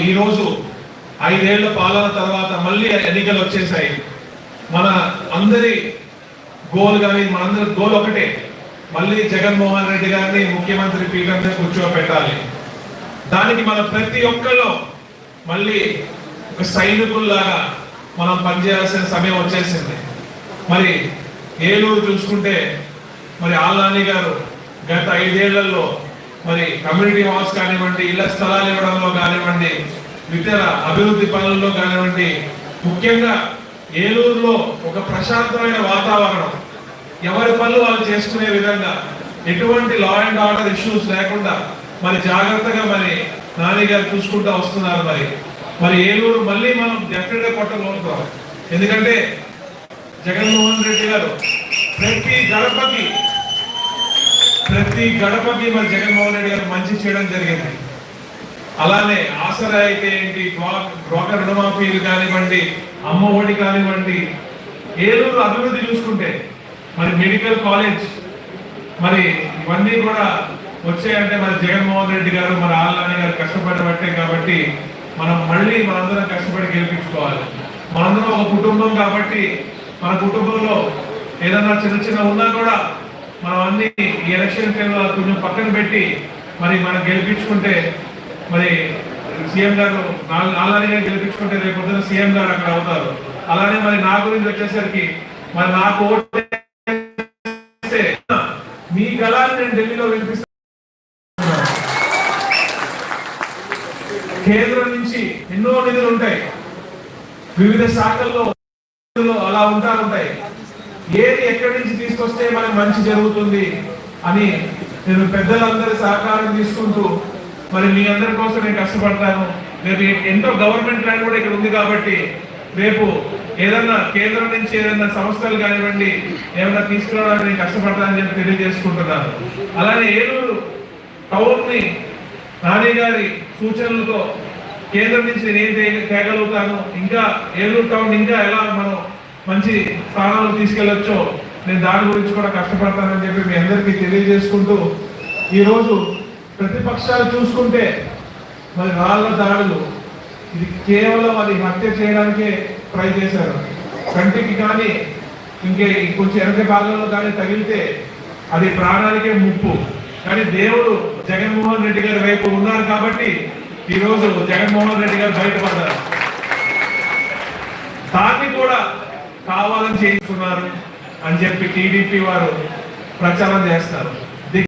ఈరోజు ఐదేళ్ళ పాలన తర్వాత మళ్ళీ ఎన్నికలు వచ్చేసాయి. మన అందరి గోల్ కానీ మనందరి గోల్ ఒకటే మళ్ళీ జగన్మోహన్ రెడ్డి గారిని ముఖ్యమంత్రి పీఠంగా కూర్చోబెట్టాలి దానికి మనం ప్రతి ఒక్కళ్ళు మళ్ళీ ఒక సైనికుల్లాగా మనం పనిచేయాల్సిన సమయం వచ్చేసింది. మరి ఏలూరు చూసుకుంటే మరి ఆల్నాని గారు గత ఐదేళ్ళలో మరి కమ్యూనిటీ హాల్స్ కానివ్వండి ఇళ్ళ స్థలాలు ఇవ్వడంలో కానివ్వండి ఇతర అభివృద్ధి పనుల్లో కానివ్వండి ముఖ్యంగా ఏలూరులో ఒక ప్రశాంతమైన వాతావరణం. ఎవరి పనులు వాళ్ళు చేసుకునే విధంగా ఎటువంటి లా అండ్ ఆర్డర్ ఇష్యూస్ లేకుండా మరి జాగ్రత్తగా మరి నాన్నగారు చూసుకుంటూ వస్తున్నారు మరి. మరి ఏలూరు మళ్ళీ మనం డెఫినెట్గా కొట్టగలుగుతాం. ఎందుకంటే జగన్మోహన్ రెడ్డి గారు ప్రతి గణపతి ప్రతి గడపకి మరి జగన్మోహన్ రెడ్డి గారు మంచి చేయడం జరిగింది. అలానే ఆసరా అయితే ఏంటి? బ్రోకర్ రుణమాఫీలు కానివ్వండి అమ్మ ఒడి కానివ్వండి ఏలూరు అభివృద్ధి చూసుకుంటే మరి మెడికల్ కాలేజ్ మరి ఇవన్నీ కూడా వచ్చాయంటే మరి జగన్మోహన్ రెడ్డి గారు మరి ఆళ్ళని గారు కష్టపడబట్టే కాబట్టి మనం మళ్ళీ మనందరం కష్టపడి గెలిపించుకోవాలి. మనందరం ఒక కుటుంబం కాబట్టి మన కుటుంబంలో ఏదన్నా చిన్న చిన్న ఉన్నా కూడా మనం అన్ని ఈ ఎలక్షన్ టైంలో కొంచెం పక్కన పెట్టి మరి మనం గెలిపించుకుంటే మరి సీఎం గారు అలానే గారు గెలిపించుకుంటే రేపు పొద్దున సీఎం గారు అక్కడ అవుతారు. అలానే మరి నా గురించి వచ్చేసరికి మరి నాకు ఓటు మీ గలాన్ని నేను ఢిల్లీలో వినిపిస్తాను కేంద్రం నుంచి ఎన్నో నిధులు ఉంటాయి. వివిధ శాఖల్లో అలా ఉంటా ఉంటాయి. ఏది ఎక్కడి నుంచి తీసుకొస్తే మనకి మంచి జరుగుతుంది అని నేను పెద్దలందరి సహకారం తీసుకుంటూ మరి మీ అందరి కోసం నేను కష్టపడతాను. రేపు ఎంతో గవర్నమెంట్ ల్యాండ్ కూడా ఇక్కడ ఉంది కాబట్టి రేపు ఏదన్నా కేంద్రం నుంచి ఏదైనా సంస్థలు కానివ్వండి ఏమైనా తీసుకురావడానికి నేను కష్టపడతానని చెప్పి తెలియజేసుకుంటున్నాను. అలానే ఏలూరు టౌన్ని నాని గారి సూచనలతో కేంద్రం నుంచి నేను ఏం తేగలుగుతాను? ఇంకా ఏలూరు టౌన్ ఇంకా ఎలా మనం మంచి స్థానంలో తీసుకెళ్ళొచ్చో నేను దాని గురించి కూడా కష్టపడతానని చెప్పి మీ అందరికీ తెలియజేసుకుంటూ ఈరోజు ప్రతిపక్షాలు చూసుకుంటే మరి రాళ్ళ దాడులు ఇది కేవలం అది హత్య చేయడానికే ట్రై చేశారు. కంటికి కానీ ఇంకే కొంచెం వెనక భాగంలో కానీ తగిలితే అది ప్రాణానికే ముప్పు. కానీ దేవుడు జగన్మోహన్ రెడ్డి గారి వైపు ఉన్నారు కాబట్టి ఈ రోజు జగన్మోహన్ రెడ్డి గారు బయటపడ్డారు. దాన్ని కూడా కావాలని చేయించుకున్నారు అని చెప్పి టీడీపీ వారు ప్రచారం చేస్తారు.